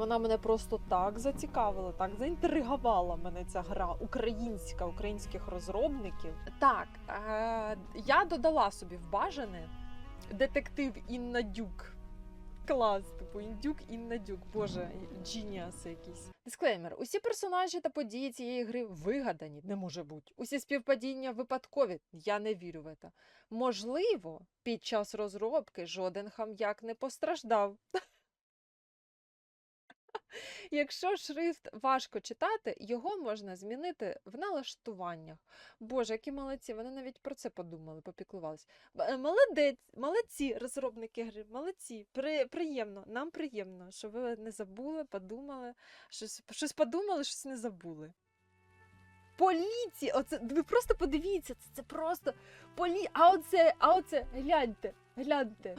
Вона мене просто так зацікавила, так заінтригувала мене ця гра українська, українських розробників. Так, е- я додала собі в бажане детектив Інна Дюк. Клас, типу індюк Інна Дюк. Боже, джініас якийсь. Дисклеймер: усі персонажі та події цієї гри вигадані, не може бути. Усі співпадіння випадкові. Я не вірю в це. Можливо, під час розробки жоден хам'як не постраждав. Якщо шрифт важко читати, його можна змінити в налаштуваннях. Боже, які молодці, вони навіть про це подумали, попіклувались. Б- е, Молодець, молодці, розробники гри, молодці. При, приємно, нам приємно, що ви не забули, подумали, щось, щось подумали, щось не забули. Поліція! Оце ви просто подивіться, це, це просто полі. А оце, а оце, гляньте, гляньте.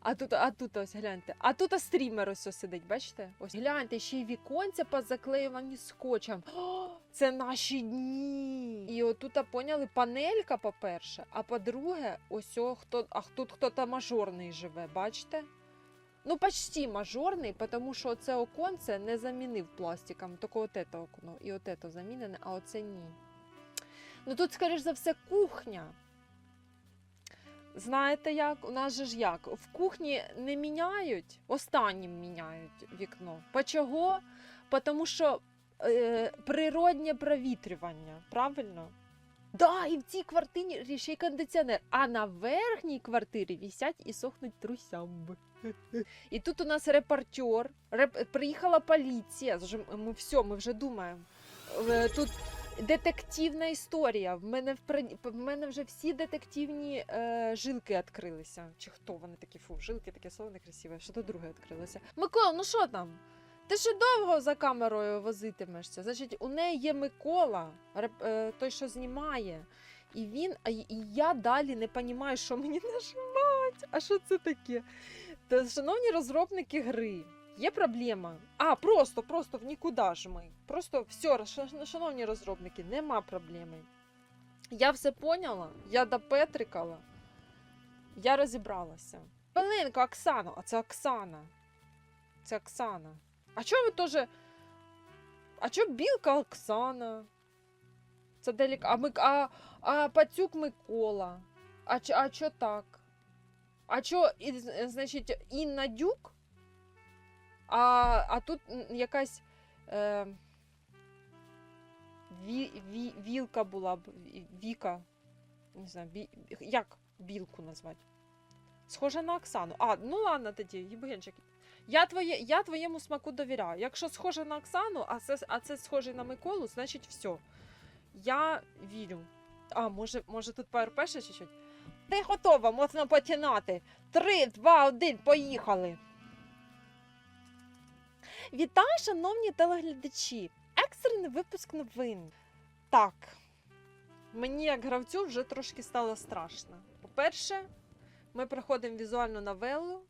А тут, а тут ось гляньте. А тут стрімер ось ось сидить, бачите? Ось гляньте, ще й віконця позаклеювані скотчем. О, це наші дні. І отут, поняли, панелька, по-перше, а по-друге, ось о, хто, а тут хто-то мажорний живе, бачите? Ну, почти мажорний, тому що це оконце не замінив пластиком, тільки от це окно і от замінене, а оце ні. Ну тут, скоріш за все, кухня. Знаєте як? У нас же ж як? В кухні не міняють, останнім міняють вікно. По чого? Тому що е, природнє провітрювання, правильно? Да, і в цій квартирі ще й кондиціонер, а на верхній квартирі вісять і сохнуть трусямби. І тут у нас репортер, реп... приїхала поліція. Ми все, ми вже думаємо. Е, Тут детективна історія. В мене, в, мене вже всі детективні е, жилки відкрилися. Чи хто вони такі? Фу, жилки таке слово некрасиве. Що то друге відкрилося. Микола, ну що там? Ти ще довго за камерою возитимешся. Значить, у неї є Микола, реп- е, той, що знімає. І він, і я далі не розумію, що мені нажимати. А що це таке? Та, шановні розробники гри, є проблема. А, просто, просто в нікуди ж ми. Просто все, шановні розробники, нема проблеми. Я все поняла, я допетрикала, я розібралася. Хвилинку, Оксана, а це Оксана. Це Оксана. А чого ви теж. А чого білка Оксана? Це делік... А, Мик... а, а Пацюк Микола. А, ч... а чо так? А чо, і, значить, Інна Дюк? А, а тут якась е, ві, ві, вілка була б, Віка. Не знаю, бі, як білку назвати? Схожа на Оксану. А, ну ладно тоді, Євгенчик. Я, твоє, я твоєму смаку довіряю. Якщо схоже на Оксану, а це, а це схоже на Миколу, значить все. Я вірю. А, може, може тут ПРП ще чуть-чуть? Ти готова, можна починати. Три, два, один, поїхали. Вітаю, шановні телеглядачі! Екстрений випуск новин. Так, мені як гравцю вже трошки стало страшно. По-перше, ми проходимо візуальну новелу.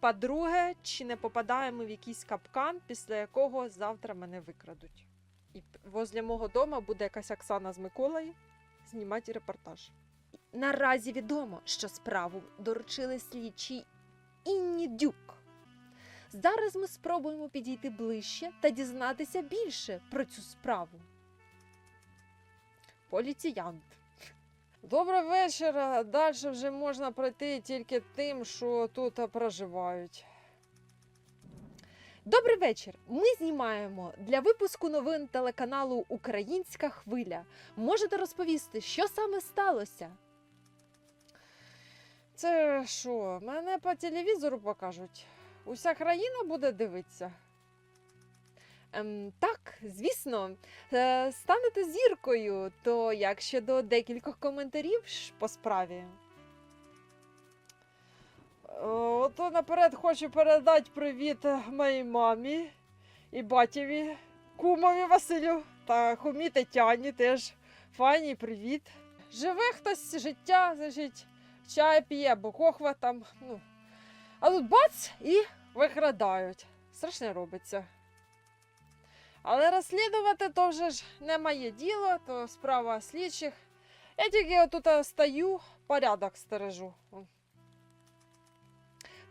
По-друге, чи не попадаємо в якийсь капкан, після якого завтра мене викрадуть. І возле мого дому буде якась Оксана з Миколою знімати репортаж. Наразі відомо, що справу доручили слідчій Інні Дюк. Зараз ми спробуємо підійти ближче та дізнатися більше про цю справу. Поліціянт. Добрий вечір. Далі вже можна пройти тільки тим, що тут проживають. Добрий вечір. Ми знімаємо для випуску новин телеканалу Українська хвиля. Можете розповісти, що саме сталося? Це що, мене по телевізору покажуть? Уся країна буде дивитися? Ем, так, звісно, е, станете зіркою, то як щодо декількох коментарів по справі. Е, Ото наперед хочу передати привіт моїй мамі і батєві, кумові Василю та хумі Тетяні теж. Фані, привіт. Живе хтось життя, значить, чай п'є, бо кохва там. Ну. А тут бац і викрадають. Страшне робиться. Але розслідувати то вже ж не моє діло, то справа слідчих. Я тільки отут стою, порядок стережу.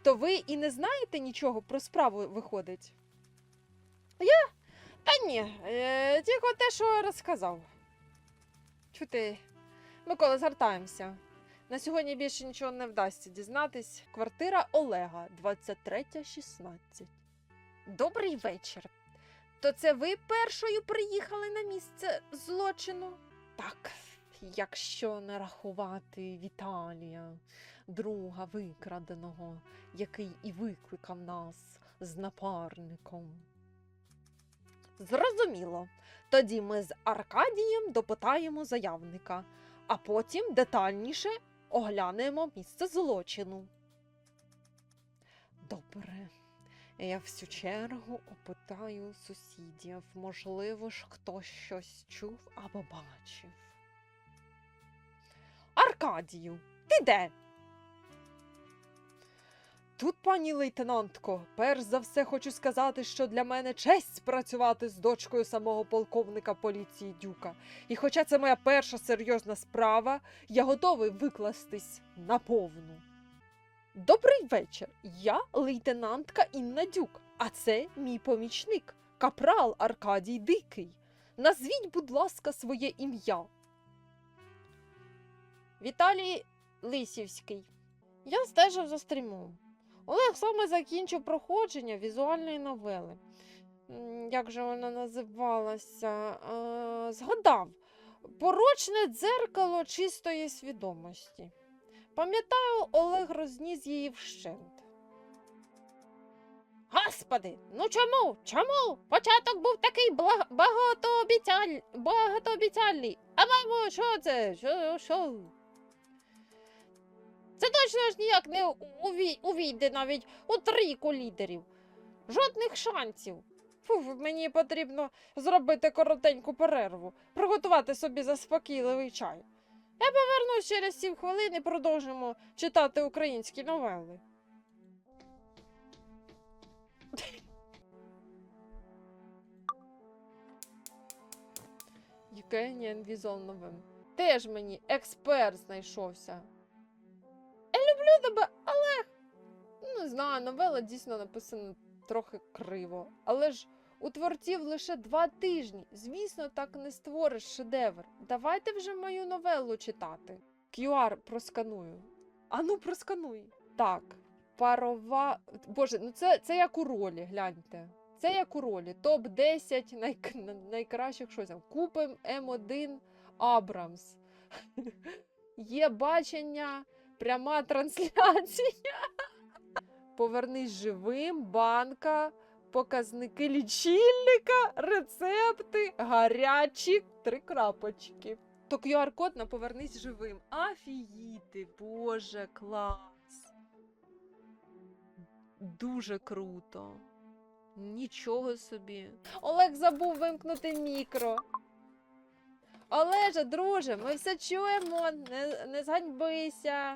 То ви і не знаєте нічого про справу виходить? Я? Та ні, е, тільки те, що розказав. Чути, Микола, згортаємося. На сьогодні більше нічого не вдасться дізнатись. Квартира Олега, 23.16. Добрий вечір. То це ви першою приїхали на місце злочину? Так, якщо не рахувати Віталія, друга викраденого, який і викликав нас з напарником. Зрозуміло. Тоді ми з Аркадієм допитаємо заявника, а потім детальніше оглянемо місце злочину. Добре. Я всю чергу опитаю сусідів. Можливо ж, хтось щось чув або бачив. Аркадію, ти де? Тут, пані лейтенантко, перш за все хочу сказати, що для мене честь працювати з дочкою самого полковника поліції Дюка. І хоча це моя перша серйозна справа, я готовий викластись наповну. Добрий вечір. Я лейтенантка Інна Дюк, а це мій помічник, капрал Аркадій Дикий. Назвіть, будь ласка, своє ім'я. Віталій Лисівський. Я стежив за стрімом. Олег саме закінчив проходження візуальної новели. Як же вона називалася? Згадав. Порочне дзеркало чистої свідомості. Пам'ятаю, Олег розніс її вщент. Господи, ну чому? Чому? Початок був такий багатообіцяль... багатообіцяльний. А мамо, що це? Що, що? Це точно ж ніяк не увійде навіть у трійку лідерів. Жодних шансів. Фу, мені потрібно зробити коротеньку перерву, приготувати собі заспокійливий чай. Я повернусь через сім хвилин і продовжимо читати українські новели. Євгенія Візол новин. Теж мені експерт знайшовся. Люблю тебе, але. Не знаю, новела дійсно написана трохи криво. Але ж у творців лише два тижні. Звісно, так не створиш шедевр. Давайте вже мою новелу читати. QR просканую. Ану, проскануй. Так, парова. Боже, ну це, це як у ролі, гляньте. Це як у ролі. Топ-10 найк... найкращих щось там. Купим М1 Абрамс. Є бачення, пряма трансляція. Повернись живим, банка, показники лічильника, рецепти, гарячі, три крапочки. То QR-код на повернись живим. Афіїти, боже, клас. Дуже круто. Нічого собі. Олег забув вимкнути мікро. Олеже, друже, ми все чуємо, не, не зганьбися.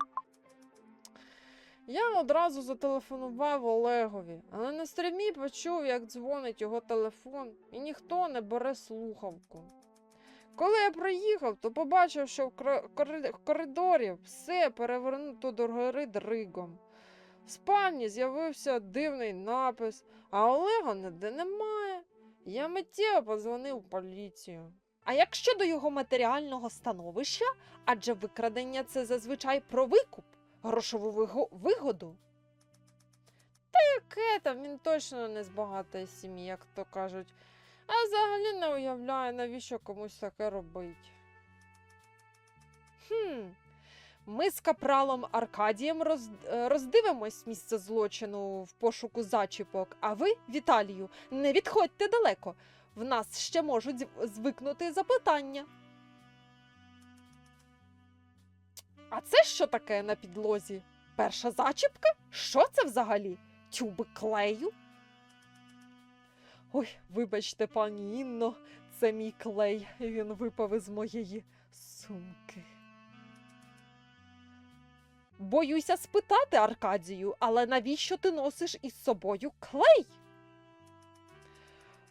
Я одразу зателефонував Олегові, але на стрімі почув, як дзвонить його телефон, і ніхто не бере слухавку. Коли я приїхав, то побачив, що в коридорі все перевернуто до гори дригом. В спальні з'явився дивний напис, а Олега ніде немає. Я миттєво подзвонив в поліцію. А як щодо його матеріального становища, адже викрадення це зазвичай про викуп, грошову вигоду. Та яке там він точно не з багатої сім'ї, як то кажуть. А взагалі не уявляю, навіщо комусь таке робить. Хм. Ми з капралом Аркадієм роз... е, роздивимось місце злочину в пошуку зачіпок, а ви, Віталію, не відходьте далеко. В нас ще можуть звикнути запитання. А це що таке на підлозі? Перша зачіпка? Що це взагалі? Тюби клею? Ой, вибачте, пані Інно, це мій клей. Він випав із моєї сумки. Боюся спитати, Аркадію, але навіщо ти носиш із собою клей?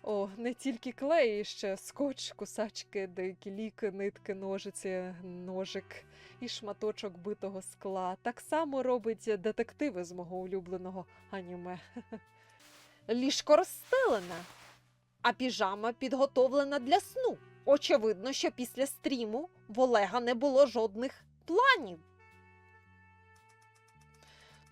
О, не тільки клей, ще скотч, кусачки, деякі ліки, нитки, ножиці, ножик і шматочок битого скла. Так само робить детективи з мого улюбленого аніме. Ліжко розстелене. а піжама підготовлена для сну. Очевидно, що після стріму в Олега не було жодних планів.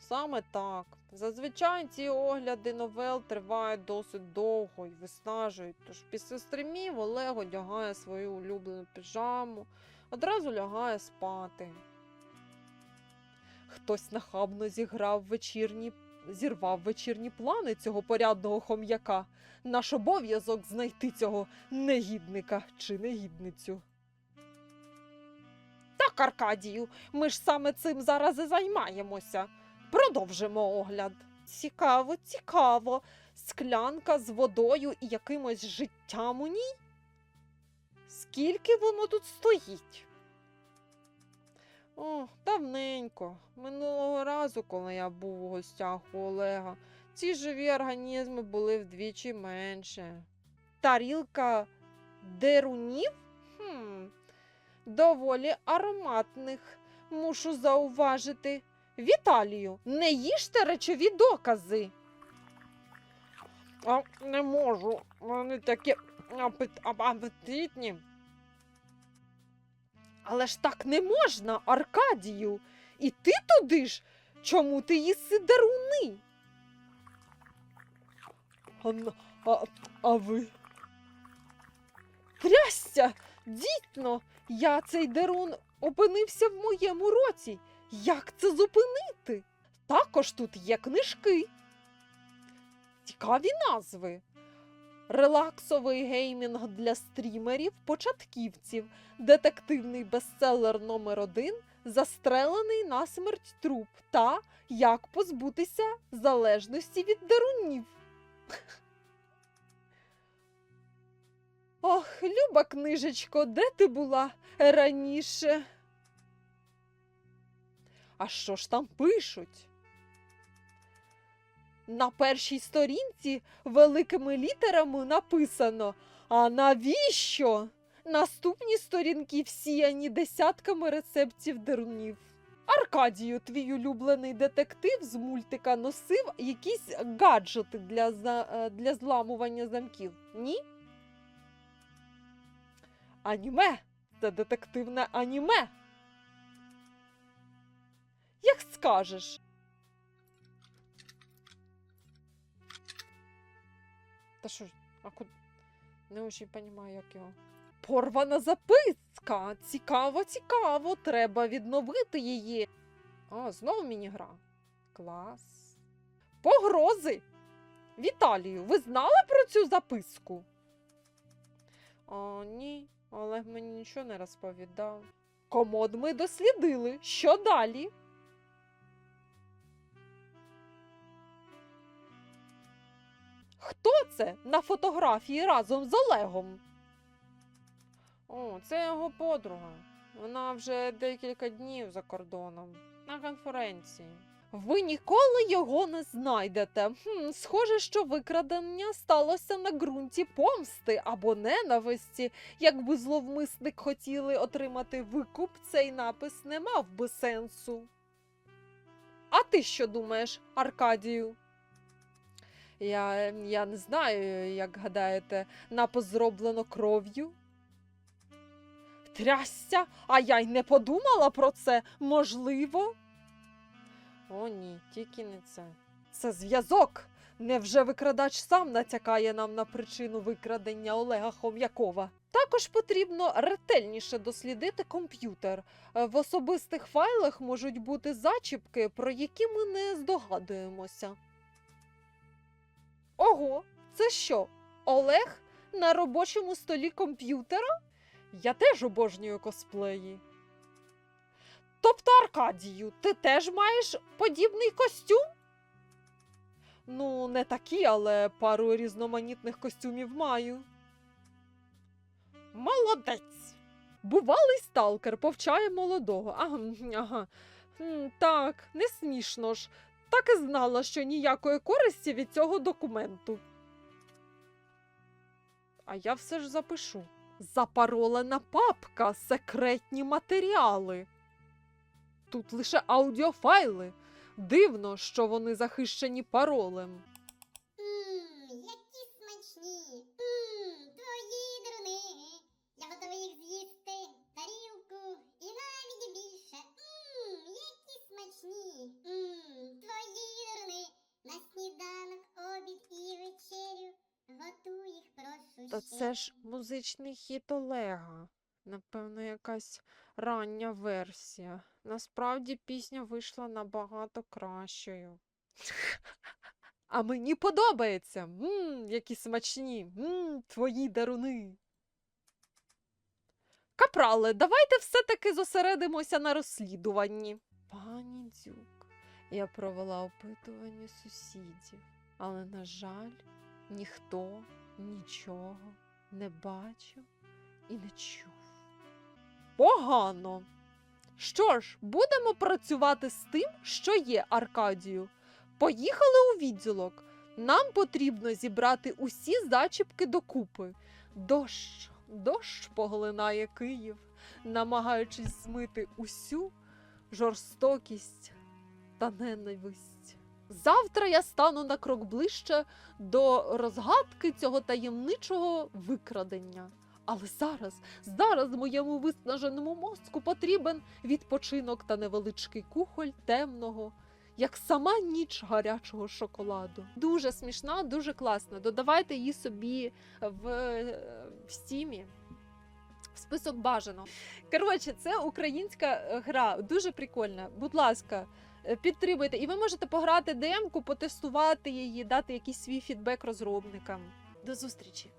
Саме так. Зазвичай ці огляди новел тривають досить довго і виснажують. Тож після стрімів Олег одягає свою улюблену піжаму, одразу лягає спати. Хтось нахабно зіграв вечірні, зірвав вечірні плани цього порядного хом'яка. Наш обов'язок знайти цього негідника чи негідницю. Так, Аркадію, ми ж саме цим зараз і займаємося. Продовжимо огляд. Цікаво, цікаво. Склянка з водою і якимось життям у ній? Скільки воно тут стоїть? О, давненько. Минулого разу, коли я був у гостях у Олега, ці живі організми були вдвічі менше. Тарілка дерунів? Хм, доволі ароматних, мушу зауважити. Віталію, не їжте речові докази. А, не можу. Вони такі апетитні. Але ж так не можна, Аркадію. І ти туди ж. Чому ти їси даруни? А, а, а ви? Трясся, дітно, я цей дарун опинився в моєму році. Як це зупинити? Також тут є книжки. Цікаві назви. Релаксовий геймінг для стрімерів, початківців, детективний бестселер номер 1 Застрелений на смерть труп та Як позбутися залежності від дарунів. Ох, люба книжечко, де ти була раніше? А що ж там пишуть? На першій сторінці великими літерами написано А навіщо? Наступні сторінки всіяні десятками рецептів дерунів. Аркадію, твій улюблений детектив з мультика носив якісь гаджети для, е, для зламування замків. Ні? Аніме. Це детективне аніме. Скажеш. Та що а куди? Не дуже розумію, як його. Порвана записка. Цікаво, цікаво. Треба відновити її. О, знову міні-гра. Клас. Погрози. Віталію, ви знали про цю записку? О, ні, Олег мені нічого не розповідав. Комод ми дослідили. Що далі? Хто це на фотографії разом з Олегом? О, це його подруга. Вона вже декілька днів за кордоном на конференції. Ви ніколи його не знайдете. Хм, схоже, що викрадення сталося на ґрунті помсти або ненависті. Якби зловмисник хотіли отримати викуп, цей напис не мав би сенсу. А ти що думаєш, Аркадію? Я, я не знаю, як гадаєте, напис зроблено кров'ю. Трясся, а я й не подумала про це. Можливо. О, ні, тільки не це. Це зв'язок. Невже викрадач сам натякає нам на причину викрадення Олега Хом'якова? Також потрібно ретельніше дослідити комп'ютер. Е, В особистих файлах можуть бути зачіпки, про які ми не здогадуємося. Ого, це що? Олег на робочому столі комп'ютера? Я теж обожнюю косплеї. Тобто, Аркадію, ти теж маєш подібний костюм? Ну, не такі, але пару різноманітних костюмів маю. Молодець. Бувалий сталкер повчає молодого. Ага, ага. Так, не смішно ж. Так і знала, що ніякої користі від цього документу. А я все ж запишу. Запаролена папка, секретні матеріали. Тут лише аудіофайли. Дивно, що вони захищені паролем. Прошу Та ще. це ж музичний хіт Олега. Напевно, якась рання версія. Насправді пісня вийшла набагато кращою. А мені подобається. Мм, які смачні. Мм, твої даруни. Капрале, давайте все-таки зосередимося на розслідуванні. Пані Дзюк, я провела опитування сусідів, але, на жаль, ніхто нічого не бачив і не чув. Погано. Що ж, будемо працювати з тим, що є Аркадію. Поїхали у відділок. Нам потрібно зібрати усі зачіпки докупи. Дощ, дощ поглинає Київ, намагаючись змити усю жорстокість та ненависть. Завтра я стану на крок ближче до розгадки цього таємничого викрадення. Але зараз, зараз моєму виснаженому мозку потрібен відпочинок та невеличкий кухоль темного, як сама ніч гарячого шоколаду. Дуже смішна, дуже класна. Додавайте її собі в, е, в стімі. Список бажано. Коротше, це українська гра, дуже прикольна. Будь ласка, підтримуйте. І ви можете пограти демку, потестувати її, дати якийсь свій фідбек розробникам. До зустрічі!